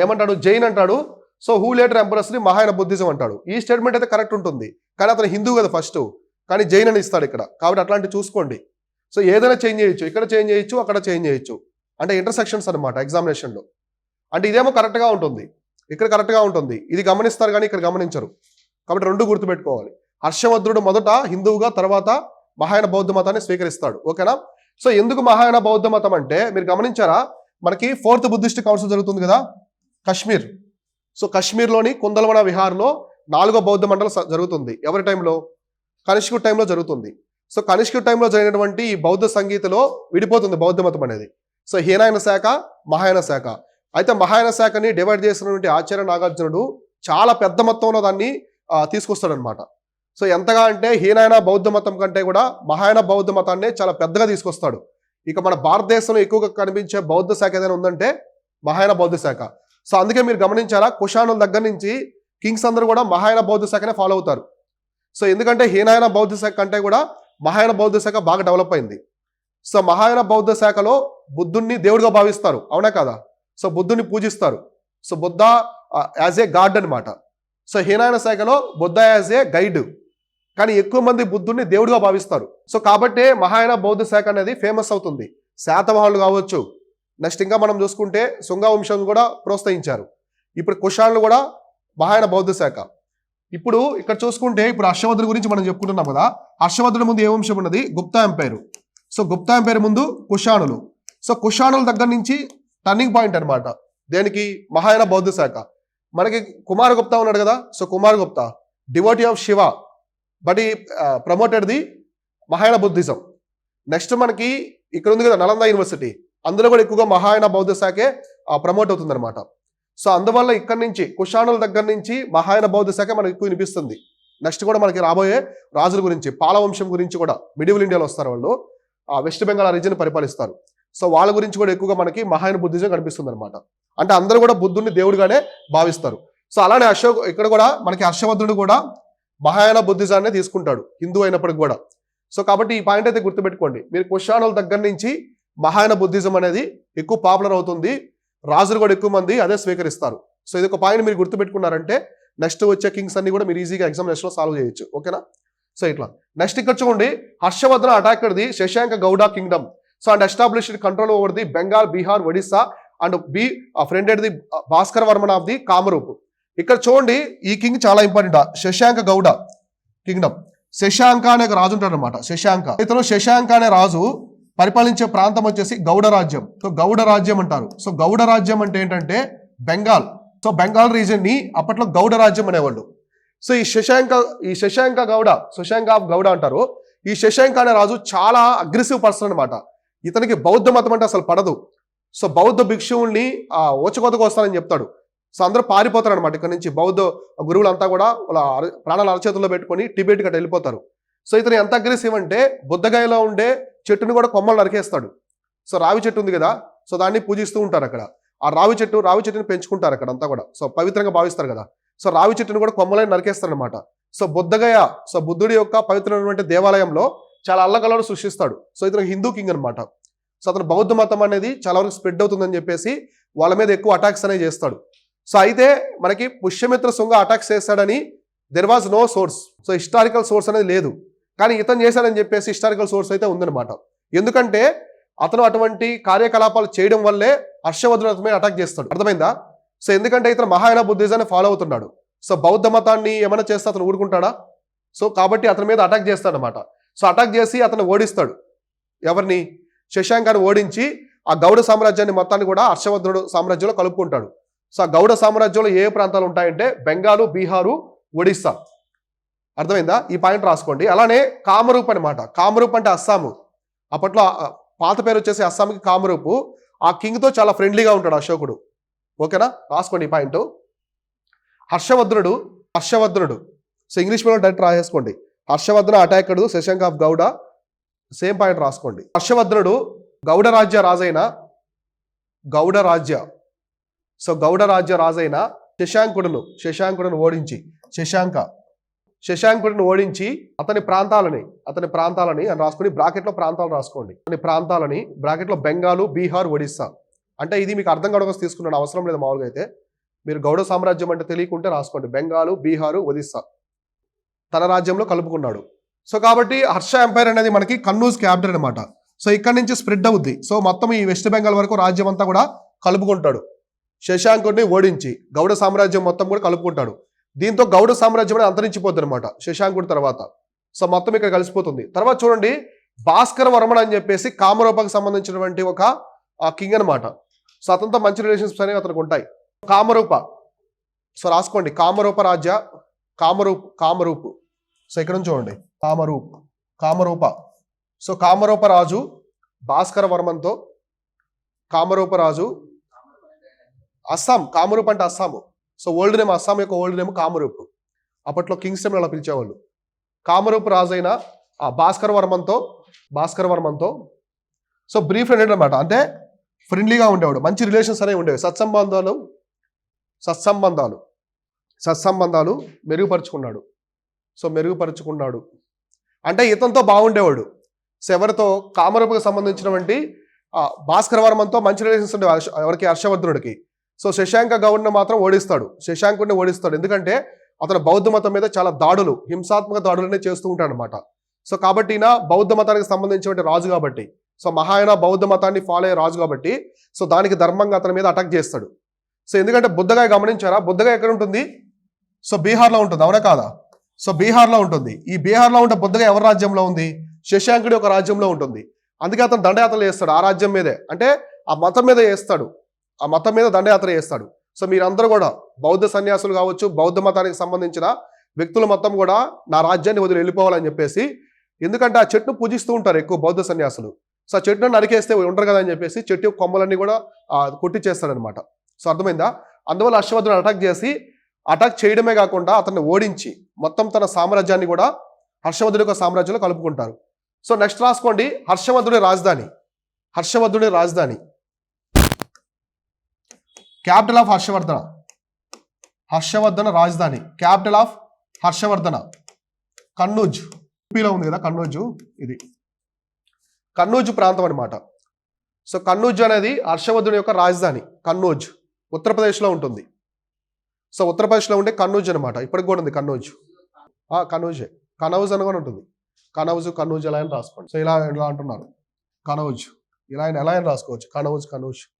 [SPEAKER 1] ఏమంటాడు? జైన్ అంటాడు. So who later embraced Mahayana Buddhism అంటాడు. ఈ స్టేట్మెంట్ అయితే కరెక్ట్ ఉంటుంది. కానీ అతను హిందూ కదా ఫస్ట్ కానీ జైన్ అని ఇస్తాడు ఇక్కడ. కాబట్టి అట్లాంటి చూసుకోండి. సో ఏదైనా చేంజ్ చేయొచ్చు. ఇక్కడ చేంజ్ చేయొచ్చు అక్కడ చేంజ్ చేయొచ్చు. అంటే ఇంటర్సెక్షన్స్ అనమాట ఎగ్జామినేషన్లో అంటే ఇదేమో కరెక్ట్గా ఉంటుంది. ఇక్కడ కరెక్ట్గా ఉంటుంది. ఇది గమనిస్తారు కానీ ఇక్కడ గమనించరు. కాబట్టి రెండు గుర్తుపెట్టుకోవాలి. హర్షవద్రుడు మొదట హిందువుగా తర్వాత మహాయన బౌద్ధ మతాన్ని స్వీకరిస్తాడు. ఓకేనా సో ఎందుకు మహాయన బౌద్ధ మతం అంటే మీరు గమనించారా? మనకి ఫోర్త్ బుద్ధిస్ట్ కౌన్సిల్ జరుగుతుంది కదా? కశ్మీర్ సో కశ్మీర్లోని కుందలవన విహార్లో నాలుగో బౌద్ధ మండలం జరుగుతుంది. ఎవరి టైంలో? కనిష్కు టైంలో జరుగుతుంది. సో కనిష్కు టైంలో జరిగినటువంటి ఈ బౌద్ధ సంగీతలో విడిపోతుంది బౌద్ధ మతం అనేది. సో హీనాయన శాఖ మహాయన శాఖ. అయితే మహాయన శాఖని డివైడ్ చేసినటువంటి ఆచార్య నాగార్జునుడు చాలా పెద్ద మొత్తంలో దాన్ని తీసుకొస్తాడనమాట సో ఎంతగా అంటే హీనాయన బౌద్ధ మతం కంటే కూడా మహాయన బౌద్ధ మతాన్ని చాలా పెద్దగా తీసుకొస్తాడు. ఇక మన భారతదేశంలో ఎక్కువగా కనిపించే బౌద్ధ శాఖ ఏదైనా ఉందంటే మహాయన బౌద్ధ శాఖ. సో అందుకే మీరు గమనించారా కుషానుల దగ్గర నుంచి కింగ్స్ అందరూ కూడా మహాయన బౌద్ధ శాఖనే ఫాలో అవుతారు. సో ఎందుకంటే హీనాయన బౌద్ధ శాఖ కంటే కూడా మహాయన బౌద్ధ శాఖ బాగా డెవలప్ అయింది. సో మహాయన బౌద్ధ శాఖలో బుద్ధుణ్ణి దేవుడిగా భావిస్తారు. అవునా కదా? సో బుద్ధుని పూజిస్తారు. So Buddha as a god అనమాట సో హీనాయన శాఖలో బుద్ధ యాజ్ ఏ గైడ్. కానీ ఎక్కువ మంది బుద్ధుడిని దేవుడిగా భావిస్తారు. సో కాబట్టి మహాయన బౌద్ధ శాఖ అనేది ఫేమస్ అవుతుంది. శాతవాహనులు కావచ్చు నెక్స్ట్ ఇంకా మనం చూసుకుంటే శృంగ వంశం కూడా ప్రోత్సహించారు. ఇప్పుడు కుషాన్లు కూడా మహాయన బౌద్ధ శాఖ. ఇప్పుడు ఇక్కడ చూసుకుంటే ఇప్పుడు హర్షవర్ధుడి గురించి మనం చెప్పుకుంటున్నాం కదా. హర్షవర్ధుడి ముందు ఏ వంశం ఉన్నది? Gupta empire. So Gupta empire ముందు కుషాణులు సో కుషాణుల దగ్గర నుంచి టర్నింగ్ పాయింట్ అనమాట దేనికి? మహాయన బౌద్ధ శాఖ. మనకి కుమార్ గుప్తా ఉన్నాడు కదా. So Kumar Gupta. Devotee of Shiva. But he promoted the Mahayana Buddhism. Next మనకి ఇక్కడ ఉంది కదా నలంద యూనివర్సిటీ. అందులో కూడా ఎక్కువగా మహాయాన బౌద్ధ శాఖే ప్రమోట్ అవుతుంది అనమాట సో అందువల్ల ఇక్కడ నుంచి కుషాణుల దగ్గర నుంచి మహాయాన బౌద్ధ శాఖ మనకు ఎక్కువ వినిపిస్తుంది. నెక్స్ట్ కూడా మనకి రాబోయే రాజుల గురించి పాలవంశం గురించి కూడా మిడివల్ ఇండియాలో వస్తారు వాళ్ళు. ఆ వెస్ట్ బెంగాల్ రీజన్ పరిపాలిస్తారు. సో వాళ్ళ గురించి కూడా ఎక్కువగా మనకి మహాయన బుద్ధిజం కనిపిస్తుంది అనమాట అంటే అందరూ కూడా బుద్ధుడిని దేవుడిగానే భావిస్తారు. సో అలానే అశోక్ ఇక్కడ కూడా మనకి హర్షవర్ధుడు కూడా మహాయాన బుద్ధిజాన్ని తీసుకుంటాడు హిందూ అయినప్పటికి కూడా. సో కాబట్టి ఈ పాయింట్ అయితే గుర్తుపెట్టుకోండి. మీరు కుషాణుల దగ్గర నుంచి మహాయన బుద్ధిజం అనేది ఎక్కువ పాపులర్ అవుతుంది. రాజులు కూడా ఎక్కువ మంది అదే స్వీకరిస్తారు. సో ఇది ఒక పాయింట్ మీరు గుర్తుపెట్టుకున్నారంటే నెక్స్ట్ వచ్చే కింగ్స్ అన్ని కూడా మీరు ఈజీగా ఎగ్జామినేషన్లో సాల్వ్ చేయొచ్చు. ఓకేనా? సో ఇట్లా. నెక్స్ట్ ఇక్కడ చూడండి Harshavardhana attacked the Shashanka Gauda kingdom so and established control over the Bengal Bihar Odisha and befriended the Bhaskar Varman of the Kamarup. ఇక్కడ చూడండి ఈ కింగ్ చాలా ఇంపార్టెంట్ శశాంక గౌడ కింగ్డమ్ శశాంక అనే ఒక రాజు ఉంటాడు అనమాట శశాంక. ఇతను శశాంక అనే రాజు పరిపాలించే ప్రాంతం వచ్చేసి గౌడ రాజ్యం. సో గౌడ రాజ్యం అంటారు. సో గౌడ రాజ్యం అంటే ఏంటంటే బెంగాల్. సో బెంగాల్ రీజియన్ని అప్పట్లో గౌడ రాజ్యం అనేవాళ్ళు. సో ఈ శశాంక ఈ శశాంక గౌడ శశాంక ఆఫ్ గౌడ అంటారు. ఈ శశాంక అనే రాజు చాలా అగ్రెసివ్ పర్సన్ అనమాట ఇతనికి బౌద్ధ మతం అంటే అసలు పడదు. సో బౌద్ధ భిక్షువుల్ని ఆ ఓచకోతకు వస్తానని చెప్తాడు. సో అందరూ పారిపోతారు అనమాట ఇక్కడ నుంచి బౌద్ధ గురువులంతా కూడా వాళ్ళ అర- ప్రాణాలు అరచేతుల్లో పెట్టుకొని టిబెట్ గట్ట వెళ్ళిపోతారు. సో ఇతను ఎంత అగ్రెసివ్ అంటే బుద్ధగాయలో ఉండే చెట్టుని కూడా కొమ్మలు నరికేస్తాడు. సో రావి చెట్టు ఉంది కదా సో దాన్ని పూజిస్తూ ఉంటారు అక్కడ. ఆ రావి చెట్టు రావి చెట్టుని పెంచుకుంటారు అక్కడ అంతా కూడా. సో పవిత్రంగా భావిస్తారు కదా. సో రావి చెట్టుని కూడా కొమ్మలని నరికేస్తారనమాట సో బుద్ధగయ సో బుద్ధుడి యొక్క పవిత్రమైనటువంటి దేవాలయంలో చాలా అల్లకలను సృష్టిస్తాడు. సో ఇతను హిందూ కింగ్ అనమాట సో అతను బౌద్ధ మతం అనేది చాలా వరకు స్ప్రెడ్ అవుతుందని చెప్పేసి వాళ్ళ మీద ఎక్కువ అటాక్స్ అనేవి చేస్తాడు. సో అయితే మనకి పుష్యమిత్ర శృంగ అటాక్స్ చేస్తాడని there was no source so historical source అనేది లేదు. కానీ ఇతను చేశాడని చెప్పేసి హిస్టారికల్ సోర్స్ అయితే ఉందన్నమాట. ఎందుకంటే అతను అటువంటి కార్యకలాపాలు చేయడం వల్లే హర్షవర్ధన్ అతని మీద అటాక్ చేస్తాడు. అర్థమైందా? సో ఎందుకంటే ఇతను మహాయన బుద్ధిజాన్ని ఫాలో అవుతున్నాడు. సో బౌద్ధ మతాన్ని ఏమైనా చేస్తే అతను ఊరుకుంటాడా? సో కాబట్టి అతని మీద అటాక్ చేస్తాడనమాట సో అటాక్ చేసి అతను ఓడిస్తాడు. ఎవరిని? శశాంకాన్ని ఓడించి ఆ గౌడ సామ్రాజ్యాన్ని మొత్తాన్ని కూడా హర్షవర్ధనుడు సామ్రాజ్యంలో కలుపుకుంటాడు. సో ఆ గౌడ సామ్రాజ్యంలో ఏ ప్రాంతాలు ఉంటాయంటే బెంగాలు బీహారు ఒడిస్సా. అర్థమైందా? ఈ పాయింట్ రాసుకోండి. అలానే కామరూప్ అనమాట కామరూప్ అంటే అస్సాము. అప్పట్లో పాత పేరు వచ్చేసి అస్సాంకి కామరూపు. ఆ కింగ్తో చాలా ఫ్రెండ్లీగా ఉంటాడు అశోకుడు. ఓకేనా? రాసుకోండి ఈ పాయింట్. హర్షవర్ధనుడు హర్షవర్ధనుడు. So English medium direct రాసేసుకోండి. Harshavardhana attacked Shashank of Gauda. Same point రాసుకోండి. హర్షవర్ధనుడు గౌడ రాజ్య రాజైన గౌడ రాజ్య. సో గౌడ రాజ్య రాజైన శశాంకుడును శశాంకుడును ఓడించి శశాంక. శశాంకుడిని ఓడించి అతని ప్రాంతాలని అతని ప్రాంతాలని అని రాసుకొని బ్రాకెట్లో ప్రాంతాలు రాసుకోండి. అతని ప్రాంతాలని బ్రాకెట్లో బెంగాలు బీహార్ ఒడిస్సా. అంటే ఇది మీకు అర్థం కావడం తీసుకున్నాను. అవసరం లేదు మామూలుగా అయితే. మీరు గౌడ సామ్రాజ్యం అంటే తెలియకుంటే రాసుకోండి. బెంగాలు బీహారు ఒడిస్సా. తన రాజ్యంలో కలుపుకున్నాడు. సో కాబట్టి హర్ష ఎంపైర్ అనేది మనకి కన్నూజ్ క్యాపిటల్ అనమాట సో ఇక్కడ నుంచి స్ప్రెడ్ అవుద్ది. సో మొత్తం ఈ వెస్ట్ బెంగాల్ వరకు రాజ్యం అంతా కూడా కలుపుకుంటాడు. శశాంకుడిని ఓడించి గౌడ సామ్రాజ్యం మొత్తం కూడా కలుపుకుంటాడు. దీంతో గౌడ సామ్రాజ్యం అనేది అంతరించిపోద్ది అనమాట శశాంకుడి తర్వాత. సో మొత్తం ఇక్కడ కలిసిపోతుంది. తర్వాత చూడండి భాస్కర వర్మన్ అని చెప్పేసి కామరూపకు సంబంధించినటువంటి ఒక కింగ్ అనమాట సో అతనితో మంచి రిలేషన్స్ అనేవి అతనికి ఉంటాయి. కామరూప. సో రాసుకోండి. కామరూప రాజ్య కామరూప్ కామరూపు. సో ఇక్కడ చూడండి. కామరూప్ కామరూప. సో కామరూప రాజు భాస్కర వర్మన్తో కామరూప రాజు అస్సాం. కామరూప్ అంటే Assam. So old name Assam యొక్క ఓల్డ్ నేమ్ కామరూప్. అప్పట్లో కింగ్స్ టైమ్ అలా పిలిచేవాళ్ళు. కామరూప్ రాజైన ఆ భాస్కర్ వర్మంతో భాస్కర్ వర్మంతో సో బ్రీఫ్ ఫ్రెండ్ అనమాట అంటే ఫ్రెండ్లీగా ఉండేవాడు. మంచి రిలేషన్స్ అనేవి ఉండేవి. సత్సంబంధాలు సత్సంబంధాలు సత్సంబంధాలు మెరుగుపరుచుకున్నాడు. సో మెరుగుపరుచుకున్నాడు. అంటే ఇతనితో బాగుండేవాడు. సో ఎవరితో? కామరూపుకు సంబంధించినటువంటి ఆ, భాస్కర మంచి రిలేషన్స్ ఉండేవి. ఎవరికి? హర్షవర్ధనుడికి. సో శశాంక గౌడ్ని మాత్రం ఓడిస్తాడు. శశాంకుడిని ఓడిస్తాడు. ఎందుకంటే అతను బౌద్ధ మతం మీద చాలా దాడులు హింసాత్మక దాడులనే చేస్తూ ఉంటాడు అనమాట సో కాబట్టి ఈయన బౌద్ధ మతానికి సంబంధించిన రాజు కాబట్టి సో మహాయన బౌద్ధ మతాన్ని ఫాలో అయ్యే రాజు కాబట్టి సో దానికి ధర్మంగా అతని మీద అటాక్ చేస్తాడు. సో ఎందుకంటే బుద్ధగా గమనించారా? బుద్ధగా ఎక్కడ ఉంటుంది? సో బీహార్లో ఉంటుంది అవునా కాదా? సో బీహార్లో ఉంటుంది. ఈ బీహార్లో ఉంటే బుద్ధగా ఎవరి రాజ్యంలో ఉంది? శశాంకుడి ఒక రాజ్యంలో ఉంటుంది. అందుకే అతను దండయాత్రలు చేస్తాడు ఆ రాజ్యం మీదే. అంటే ఆ మతం మీద వేస్తాడు ఆ మతం మీద దండయాత్ర చేస్తాడు. సో మీరందరూ కూడా బౌద్ధ సన్యాసులు కావచ్చు బౌద్ధ మతానికి సంబంధించిన వ్యక్తులు మొత్తం కూడా నా రాజ్యాన్ని వదిలి వెళ్ళిపోవాలని చెప్పేసి ఎందుకంటే ఆ చెట్టును పూజిస్తూ ఉంటారు ఎక్కువ బౌద్ధ సన్యాసులు. సో ఆ చెట్టును నరికేస్తే ఉండరు కదా అని చెప్పేసి చెట్టు యొక్క కొమ్మలన్నీ కూడా ఆ, కొట్టిచ్చేస్తాడనమాట సో అర్థమైందా? అందువల్ల హర్షవర్ధన్ అటాక్ చేసి అటాక్ చేయడమే కాకుండా అతన్ని ఓడించి మొత్తం తన సామ్రాజ్యాన్ని కూడా హర్షవర్ధుడి యొక్క సామ్రాజ్యంలో కలుపుకుంటారు. సో నెక్స్ట్ రాసుకోండి. హర్షవర్ధుడి రాజధాని. హర్షవర్ధుడి రాజధాని. Capital of Harshavardhana. హర్షవర్ధన రాజధాని. Capital of Harshavardhana. కన్నూజ్ యూపీలో ఉంది కదా కన్నూజు ఇది. కన్నూజ్ ప్రాంతం అన్నమాట. సో కన్నూజ్ అనేది హర్షవర్ధుని యొక్క రాజధాని. కన్నూజ్ ఉత్తరప్రదేశ్లో ఉంటుంది. సో ఉత్తరప్రదేశ్లో ఉండే కన్నూజ్ అనమాట ఇప్పటికి కూడా ఉంది కన్నూజ్ కన్నూజే కనౌజ్ అని కూడా ఉంటుంది. కనౌజ్ కన్నూజ్ ఎలా అని రాసుకోండి. సో ఇలా ఎలా అంటున్నారు. కనౌజ్. ఇలా అయినా ఎలా అని రాసుకోవచ్చు. కనౌజ్ కనూజ్.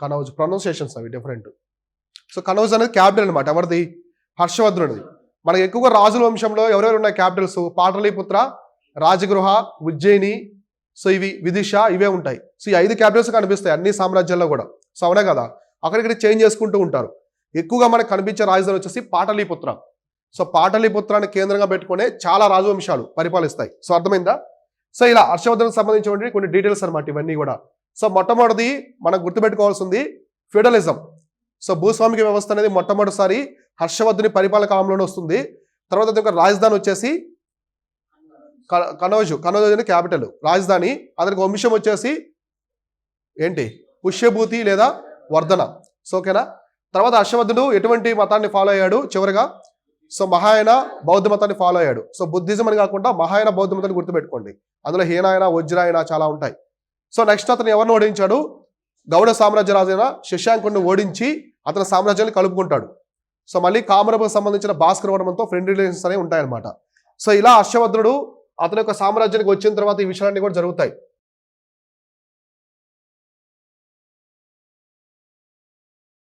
[SPEAKER 1] కనౌజ్ ప్రొనౌన్సియేషన్స్ అవి డిఫరెంట్ సో కనౌజ్ అనేది క్యాపిటల్ అనమాట ఎవరిది? హర్షవర్ధనుడిది. మనకి ఎక్కువగా రాజుల వంశంలో ఎవరెవరు ఉన్నాయి క్యాపిటల్స్ పాటలీపుత్ర రాజగృహ ఉజ్జయిని సో ఇవి విదిష ఇవే ఉంటాయి. సో ఈ ఐదు క్యాపిటల్స్ కనిపిస్తాయి అన్ని సామ్రాజ్యాల్లో కూడా. సో అవునా కదా? అక్కడిక్కడ చేంజ్ చేసుకుంటూ ఉంటారు. ఎక్కువగా మనకు కనిపించే రాజధాని వచ్చేసి పాటలీపుత్ర. సో పాటలీపుత్రాన్ని కేంద్రంగా పెట్టుకునే చాలా రాజవంశాలు పరిపాలిస్తాయి. సో అర్థమైందా? సో ఇలా హర్షవర్ధన్కి సంబంధించినటువంటి కొన్ని డీటెయిల్స్ అనమాట ఇవన్నీ కూడా. సో మొట్టమొదటిది మనం గుర్తుపెట్టుకోవాల్సింది ఫ్యూడలిజం సో భూస్వామిక వ్యవస్థ అనేది మొట్టమొదటిసారి హర్షవర్ధుని పరిపాలన కాలంలోనే వస్తుంది. తర్వాత అది ఒక రాజధాని వచ్చేసి క- కనోజు అనేది క్యాపిటల్ రాజధాని అతనికి వంశం వచ్చేసి ఏంటి? పుష్యభూతి లేదా వర్ధన. సో ఓకేనా? తర్వాత హర్షవర్ధుడు ఎటువంటి మతాన్ని ఫాలో అయ్యాడు? చివరిగా సో మహాయన బౌద్ధ మతాన్ని ఫాలో అయ్యాడు. సో బుద్ధిజం అని కాకుండా మహాయన బౌద్ధ మతాన్ని గుర్తుపెట్టుకోండి. అందులో హీనాయన వజ్రాయన చాలా ఉంటాయి. సో నెక్స్ట్ అతను ఎవరిని ఓడించాడు? గౌడ సామ్రాజ్య రాజైన శశాంకుడిని ఓడించి అతని సామ్రాజ్యాన్ని కలుపుకుంటాడు. సో మళ్ళీ కామరపు సంబంధించిన భాస్కర వర్మంతో ఫ్రెండ్ రిలేషన్స్ అనేవి ఉంటాయన్నమాట. సో ఇలా హర్షవర్ధనుడు అతని యొక్క సామ్రాజ్యానికి వచ్చిన తర్వాత ఈ విషయాలన్నీ కూడా జరుగుతాయి.